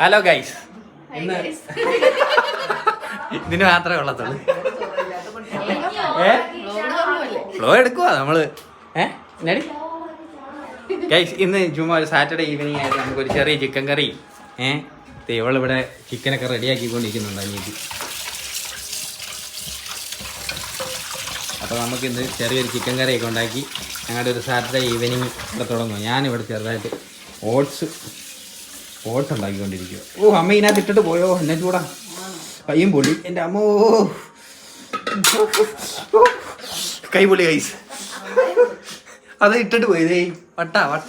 Hello guys ഇന്ന് ഇതിന് മാത്രമേ ഉള്ളത്തുള്ളൂ. ഏ? ഫ്ലോ എടുക്കുക നമ്മൾ? ഏഹ് ഗൈസ് ഇന്ന് ചുമ്മാ ഒരു സാറ്റർഡേ ഈവനിങ് ആയിട്ട് നമുക്കൊരു ചെറിയ ചിക്കൻ കറി ഏ? ദേ ഇവളിവിടെ ചിക്കനൊക്കെ റെഡിയാക്കിക്കൊണ്ടിരിക്കുന്നുണ്ട് അനിയത്തി. അപ്പോൾ നമുക്കിന്ന് ചെറിയൊരു ചിക്കൻ കറിയൊക്കെ ഉണ്ടാക്കി ഞങ്ങളുടെ ഒരു സാറ്റർഡേ ഈവനിങ് ഇവിടെ തുടങ്ങും. ഞാനിവിടെ ചെറുതായിട്ട് ഓട്സ് ഓട്സ് ഉണ്ടാക്കിക്കൊണ്ടിരിക്കുക ഓ അമ്മ ഇതിനകത്ത് ഇട്ടിട്ട് പോയോ? എന്നെ ചൂടാ. കയ്യും പൊള്ളി. എന്റെ അമ്മോ. കൈ പൊള്ളി കൈസ് അത് ഇട്ടിട്ട് പോയതേ വട്ട വട്ട.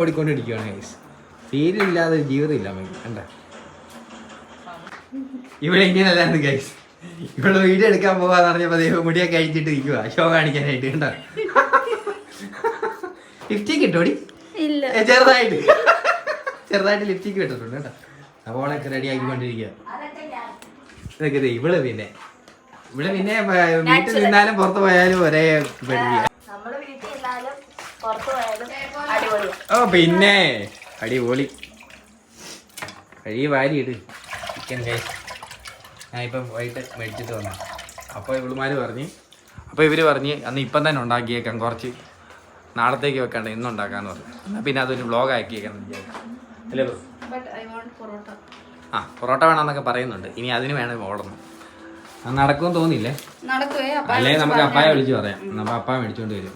ഓടിക്കൊണ്ടിരിക്കുകയാണ് കൈസ് ഫീലില്ലാതെ ജീവിതമില്ല അമ്മയ്ക്ക്. കണ്ട? ഇവിടെ ഇങ്ങനെയല്ലായിരുന്നു ഗൈസ് ഇവിടെ വീഡിയോ എടുക്കാൻ പോവാന്ന് പറഞ്ഞപ്പോ ദൈവം മുടിയൊക്കെ അഴിച്ചിട്ട് ഇരിക്കുക ഷോ കാണിക്കാനായിട്ട് കണ്ട? ലിപ്സ്റ്റിക് ഇട്ടോടി. ഇല്ല. ചെറുതായിട്ട്. ചെറുതായിട്ട് ലിഫ്റ്റിക്ക് ഇട്ടിട്ടുണ്ട് കേട്ടോ. അവളൊക്കെ റെഡി ആക്കിക്കൊണ്ടിരിക്കുക ഇതൊക്കെ ഇവൾ പിന്നെ. ഇവിടെ പിന്നെ വീട്ടിൽ നിന്നാലും പുറത്തു പോയാലും ഒരേ അടിപൊളി ഓ പിന്നെ. അടിപൊളി. കഴി വാരി ഇട്. ചിക്കൻ കൈ ഞാൻ ഇപ്പം വൈകിട്ട് മേടിച്ചിട്ട് വന്നു. അപ്പോൾ ഇവളുമാർ പറഞ്ഞ്. അപ്പോൾ ഇവർ പറഞ്ഞ് അന്ന് ഇപ്പം തന്നെ ഉണ്ടാക്കിയേക്കാം കുറച്ച്. നാളത്തേക്ക് വെക്കണ്ട ഇന്ന് ഉണ്ടാക്കാന്ന് പറഞ്ഞു. എന്നാൽ പിന്നെ അതൊരു വ്ളോഗ് ആക്കിയേക്കാം എന്ന് അല്ലേ ആ പൊറോട്ട വേണമെന്നൊക്കെ പറയുന്നുണ്ട്. ഇനി അതിന് വേണം ഓടണം. അത് നടക്കുമെന്ന് തോന്നിയില്ലേ? അല്ലേ നമുക്ക് അപ്പായ വിളിച്ച് പറയാം. നമ്മൾ അപ്പായ മേടിച്ചോണ്ട് വരും.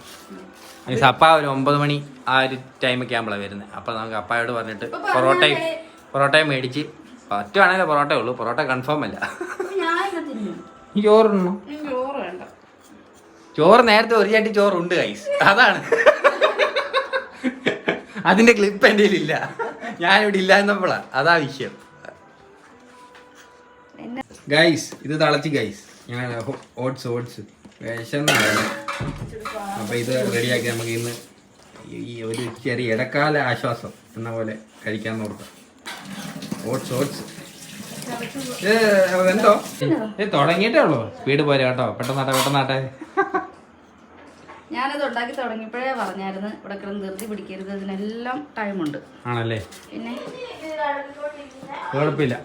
മീൻസ് അപ്പ ഒരു ഒമ്പത് മണി ആ ഒരു ടൈമൊക്കെ ആകുമ്പോഴാണ് വരുന്നത് അപ്പോൾ നമുക്ക് അപ്പായോട് പറഞ്ഞിട്ട് പൊറോട്ടയും പൊറോട്ടയും മേടിച്ച് പറ്റുവാണെങ്കിലും പൊറോട്ട ഉള്ളൂ. പൊറോട്ട കൺഫേം അല്ല. ചോറുണ്ണു ചോറ് നേരത്തെ ഒരു ചട്ടി ഉണ്ട് കൈസ് അതാണ്. അതിന്റെ ക്ലിപ്പ് എന്റെ ഇല്ല ഞാനിവിടെ ഇല്ല എന്നപ്പോഴാ അതാ വിഷയം. ഗൈസ് ഇത് തളച്ച് ഗൈസ് ഞാൻ ഓട്സ് ഓട്സ്. വിശന്നാണ് അപ്പോൾ ഇത് റെഡിയാക്കി നമുക്ക് ഇന്ന് ഈ ഒരു ചെറിയ ഇടക്കാല ആശ്വാസം എന്ന പോലെ കഴിക്കാൻ നോക്കാം. Oats oats. എന്തോ? ഇത് തുടങ്ങിയിട്ടേ ഉള്ളൂ. സ്പീഡ് പോരാ കേട്ടോ പെട്ടെന്നാട്ടെ പെട്ടെന്നാട്ടെ. ഞാനത് ഉണ്ടാക്കി തുടങ്ങിയപ്പോഴേ പറഞ്ഞായിരുന്നു ഇവിടെ കിടന്ന് ധൃതി പിടിക്കരുത് ഇതിനെല്ലാം ടൈമുണ്ട്. ആണല്ലേ? പിന്നെ കുഴപ്പമില്ല.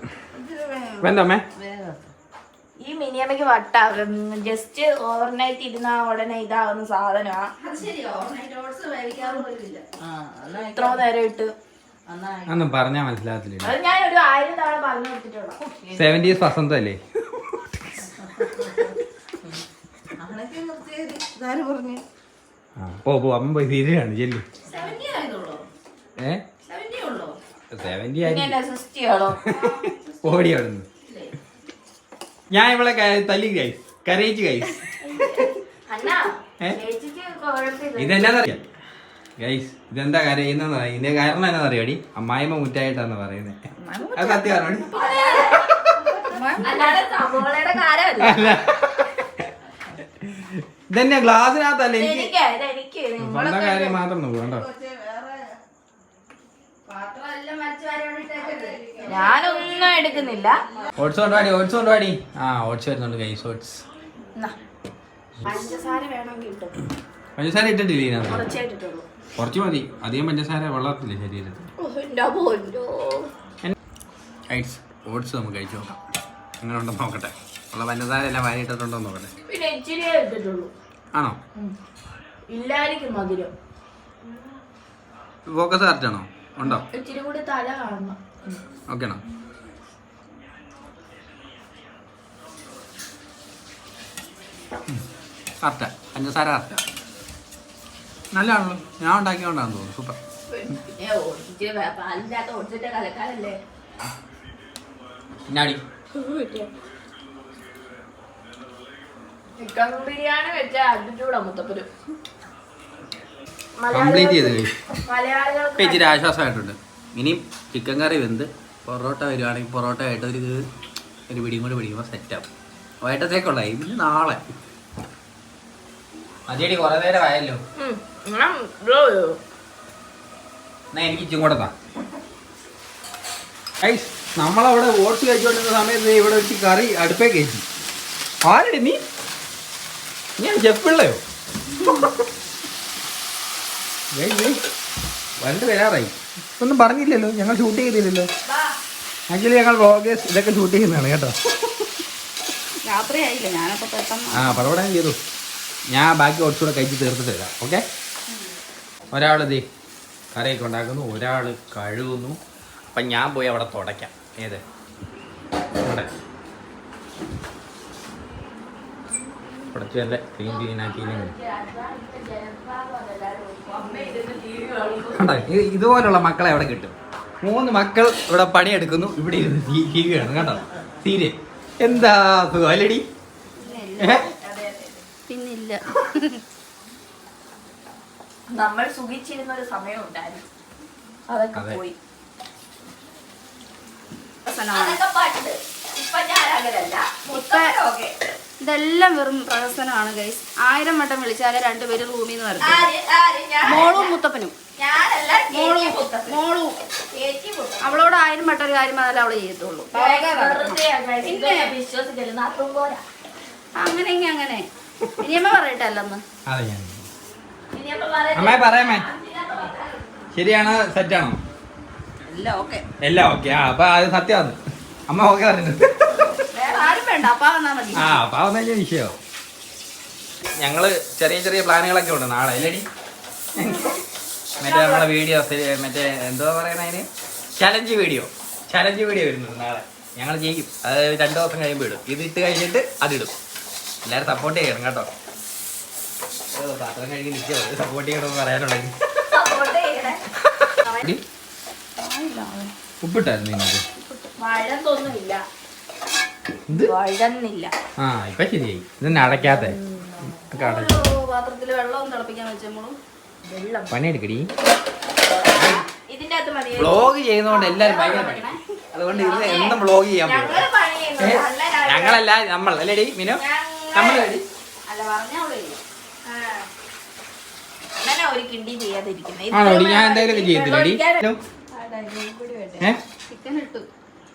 വേണ്ടമ്മേ ഈ മിനിയമ്മയ്ക്ക് വട്ട ജസ്റ്റ് ഓവർനൈറ്റ് ഇരുന്ന ഉടനെ ഇതാവുന്ന സാധനമാ അത് ശരിയോ ഓട്സ് വേവിക്കാറ് പോലില്ല ഇത്ര നേരം ഇട്ട് ഒന്നും പറഞ്ഞാ മനസ്സിലാകത്തില്ല അത് ഞാൻ ഒരു ആയിരം തവണ പറഞ്ഞു കൊടുത്തിട്ടുള്ള. സെവന്റീസ് വസന്ത അല്ലേ? ആ പോ പോ അമ്മ പോയി തീരുകയാണ് ചെല്ലു. ഏ? സെവന്റി എന്നെ ഓടി അവിടുന്ന്. ഞാൻ ഇവളെ തല്ലി ഗൈസ് കരയിച്ച് കുഴപ്പമില്ല. ഇതെന്നാന്നറിയാം? ഗൈസ് ഇതെന്താ കരയുന്നതെന്ന് ഇതിന്റെ കാരണം എന്നാന്നറിയാടി അമ്മായിമ്മ മുറ്റായിട്ടാന്ന് പറയുന്നത് അത് സത്യം പറഞ്ഞു അല്ല. ഇതെന്നെ ഗ്ലാസ്സിനകത്തല്ല എനിക്ക്? സ്വന്തം കാര്യം മാത്രം നോക്കൂ കേട്ടോ ഞാനൊന്നും എടുക്കുന്നില്ല. ഓട്സ് കൊണ്ടുപാടി ഓട്സ് കൊണ്ടുപാടി ആ ഓട്സ് വരുന്നുണ്ട് ഗൈസ് ഓട്സ്. പഞ്ചസാര ഇട്ടിട്ടില്ലേ കുറച്ചേ മതി. അധികം പഞ്ചസാര വെള്ളത്തില്ല ശരീരത്തിൽ? ഓട്സ് നമുക്ക് കഴിച്ചു നോക്കാം. എങ്ങനെ ഉണ്ടെന്ന് നോക്കട്ടെ. ഉള്ള പഞ്ചസാര എല്ലാം വാരി ഇട്ടിട്ടുണ്ടോ നോക്കട്ടെ. ഇച്ചിരിയേ ഇട്ടിട്ടുള്ളൂ. ആണോ? ഇല്ലായിരിക്കും മധുരം. ഫോക്കസ് കറക്റ്റ് ആണോ? ഉണ്ടോ? ഇച്ചിരി കൂടി തല കാണണം. ഓക്കെ ആണോ കറക്റ്റാ പഞ്ചസാര കറക്റ്റാ നല്ലതാണല്ലോ. ഞാൻ ഉണ്ടാക്കിയോണ്ടാന്ന് തോന്നുന്നു. സൂപ്പർ. പിന്നെ ഇച്ചിരി ചിക്കൻ ബിരിയാണി വെച്ച മുത്തപ്പുരം. കംപ്ലീറ്റ് ചെയ്ത് കഴിച്ചു മലയാളികൾക്ക് ഇപ്പം ഇച്ചിരി ആശ്വാസമായിട്ടുണ്ട്. ഇനിയും ചിക്കൻ കറി വെന്ത് പൊറോട്ട വരുവാണെങ്കിൽ പൊറോട്ട ആയിട്ട് ഒരു ഒരു പിടിയും കൂടി പിടിക്കുമ്പോൾ സെറ്റാവും വൈകിട്ടത്തേക്കുള്ള ഇന്ന് നാളെ. അതേടി കുറെ നേരം ആയല്ലോ. എന്നാ എനിക്ക് ഇച്ചും കൂടെ താ. നമ്മളവിടെ ഓട്സ് കഴിച്ചുകൊണ്ടിരുന്ന സമയത്ത് ഇവിടെ വെച്ച് കറി അടുപ്പേ കയറ്റി ആരടി നീ? ഞാൻ ചെപ്പിള്ളയോ വരണ്ട് വരാറായി. ഒന്നും പറഞ്ഞില്ലല്ലോ. ഞങ്ങൾ ഷൂട്ട് ചെയ്തില്ലല്ലോ. ആക്ച്വലി ഞങ്ങൾ വ്ളോഗേഴ്സ് ഇതൊക്കെ ഷൂട്ട് ചെയ്യുന്നതാണ് കേട്ടോ. രാത്രിയായില്ല? ഞാനപ്പോ പെട്ടെന്ന് ആ പറവടാൻ ചെയ്തു. ഞാൻ ബാക്കി കുറച്ചുകൂടെ കഴിച്ച് തീർത്തിട്ട് തരാം ഓക്കെ? ഒരാൾ ദേ കറിയൊക്കെ ഉണ്ടാക്കുന്നു. ഒരാൾ കഴുകുന്നു. അപ്പം ഞാൻ പോയി അവിടെ തുടയ്ക്കാം. ഏത്? ഇവിടെ. തുടച്ച് നല്ല ക്ലീൻ ക്ലീൻ? ഇത് ഇതുപോലുള്ള മക്കളെ അവിടെ കിട്ടും? മൂന്ന് മക്കൾ ഇവിടെ പണിയെടുക്കുന്നു. ഇവിടെ ഇരുന്ന് ടി വി കാണും. കേട്ടോ സീരിയൽ എന്താ സുഖം? അല്ലടി? പിന്നില്ല. നമ്മൾ സുഖിച്ചിരുന്ന ഒരു സമയം ഉണ്ടായിരുന്നു അതൊക്കെ പോയി. അതൊക്കെ പണ്ട് ഇപ്പൊ ഞാൻ അങ്ങനല്ല. ഓക്കെ ഇതെല്ലാം വെറും പ്രഹസനമാണ് ഗൈസ് ആയിരം വട്ടം വിളിച്ചാലേ രണ്ടുപേരും റൂമിൽ നിന്ന് വരും ആര് ആര്? ഞാൻ മോളും മുത്തപ്പനും. മോളും. മോളും. അവളോട് ആയിരം വട്ടം ഒരു കാര്യം അതല്ല അവൾ ചെയ്യത്തുള്ളൂ. അങ്ങനെ അങ്ങനെ. ഇനിയമ്മ പറയട്ടെ അല്ലെന്ന്? അതെ ഞാൻ. ഇനിയപ്പോ പറയുന്നത് അമ്മേ പറയാമേ ശരിയാണോ സെറ്റാണോ? എല്ലാം ഓക്കെ. എല്ലാം ഓക്കെ. ആ അപ്പൊ അത് സത്യമാണ് അമ്മ ഓക്കെ പറഞ്ഞിട്ടുണ്ട് വേണ്ട അപ്പാ മതി. ആ അതൊന്നും വിഷയോ. ഞങ്ങൾ ചെറിയ ചെറിയ പ്ലാനുകളൊക്കെ ഉണ്ട് നാളെ അല്ലേടി? മറ്റേ നമ്മളെ വീഡിയോ മറ്റേ എന്തോ പറയണ അതിന്? ചലഞ്ച് വീഡിയോ ചലഞ്ച് വീഡിയോ വരുന്നത് നാളെ. ഞങ്ങൾ ചെയ്യും അത് രണ്ടു ദിവസം കഴിയുമ്പോൾ ഇടും. ഇത് ഇട്ട് കഴിഞ്ഞിട്ട് അതിടും എല്ലാവരും സപ്പോർട്ട് ചെയ്യണം കേട്ടോ. പാത്രം കഴുകി നിൽക്കോ സപ്പോർട്ട് ചെയ്യണമെന്ന് പറയാനുള്ളത്. ഉപ്പിട്ടായിരുന്നു ഇതിനകത്ത് ഇത് വഴന്നില്ല ആ ഇപ്പൊ ശരിയായി. ഇതെന്നെ അടയ്ക്കാത്ത. തിളപ്പിക്കാൻ വെച്ചോളും വെള്ളം. പണിയെടുക്കടി. വ്ളോഗ് ചെയ്യുന്നതുകൊണ്ട് എല്ലാരും ഭയങ്കര അതുകൊണ്ട് ഇത് എന്നും വ്ളോഗ് ചെയ്യാൻ ഞങ്ങളല്ല നമ്മൾ അല്ലേടി മിനു? നമ്മൾ ആണോ? ഞാൻ എന്തായാലും ചെയ്യത്തില്ലടി ചിക്കൻ ഇട്ടു.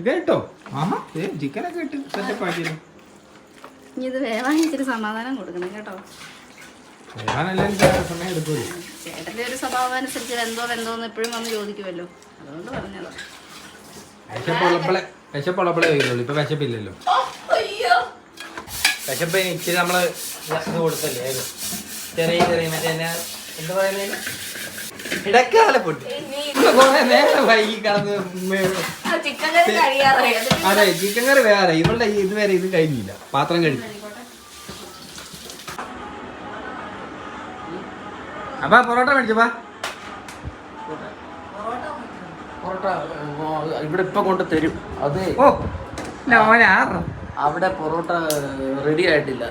ഇത് കേട്ടോ ആഹാ ചിക്കനൊക്കെ ഇട്ട് സെറ്റപ്പ് ആക്കിയിരുന്നു ഇനി ഇത് വേവാൻ ഇച്ചിരി സമാധാനം കൊടുക്കണം കേട്ടോ. ഞാനെല്ലാം സമയം എടുക്കൂലേ ചേട്ടന്റെ ഒരു സ്വഭാവം അനുസരിച്ച് വെന്തോ വെന്തോന്ന് എപ്പോഴും വന്ന് ചോദിക്കുമല്ലോ. അതുകൊണ്ട് പറഞ്ഞതാ. വിശപ്പുള്ളപ്പോഴേ വിശപ്പുള്ളപ്പോഴേ വരുള്ളൂ ഇപ്പൊ വിശപ്പില്ലല്ലോ. വിശപ്പ് ഇച്ചിരി നമ്മൾ ഭക്ഷണം കൊടുത്തല്ലേ അത് ചെറിയ ചെറിയ മറ്റേ എന്നാ എന്താ പറയുന്നതിന്? ഇടക്കാല പൊട്ടി. നേരം വൈകി കടന്ന് അത്. ചിക്കൻ കറി വേറെ. ഇവളുടെ ഈ ഇതുവരെ ഇത് കഴിഞ്ഞില്ല. പാത്രം കഴിഞ്ഞു അപ്പൊ പൊറോട്ട മേടിച്ചപ്പാ പൊറോട്ട ഇവിടെ ഇപ്പൊ കൊണ്ട് തരും. അത് ഓ അവിടെ പൊറോട്ട റെഡി ആയിട്ടില്ല.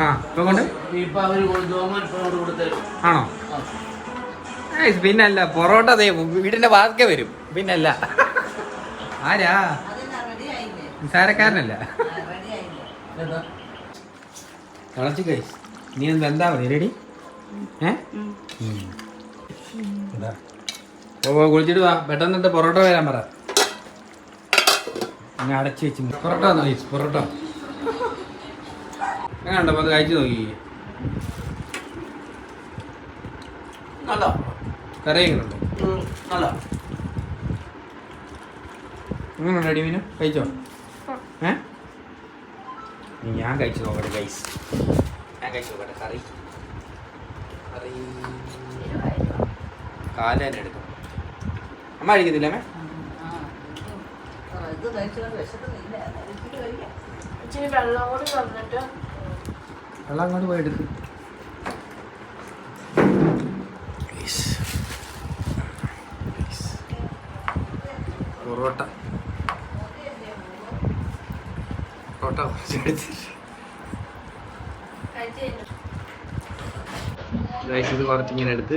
ആ ഇപ്പൊ കൊണ്ട്? ഇപ്പൊ അവർ ജോമൻ ഇപ്പൊ കൊണ്ട് കൊടുത്തരും. ആണോ? പിന്നല്ല പൊറോട്ട ദേ വീടിന്റെ വാസ്ക വരും. പിന്നല്ല. ആരാ? നിസാരക്കാരനല്ല. തിളച്ചു നീ എന്ത് എന്താ മതി? റെഡി ഏ. ഓ കുളിച്ചിട്ട് വാ. പെട്ടെന്നിട്ട് പൊറോട്ട വരാൻ പറ. അടച്ചു വെച്ച് പൊറോട്ട നൈസ് പൊറോട്ട. എങ്ങനെയുണ്ടോ അപ്പൊ അത് കഴിച്ചു നോക്കി. കറി എങ്ങനെയുണ്ടോ ഉം, നല്ല. എങ്ങനെയുണ്ട് അടി മീനു കഴിച്ചോ ഏ? ഞാൻ കഴിച്ചു നോക്കട്ടെ ഗൈസ് ഞാൻ കഴിച്ചു നോക്കട്ടെ കറി. കറി. കാലേനെ എടുക്കും അമ്മ കഴിക്കത്തില്ല അമ്മേ? വെള്ളം അങ്ങോട്ട് പോയി എടുക്കും. പൊറോട്ട പൊറോട്ട കുറച്ചെടുത്ത് ഗൈസ് ഇത് കുറച്ചിങ്ങനെ എടുത്ത്.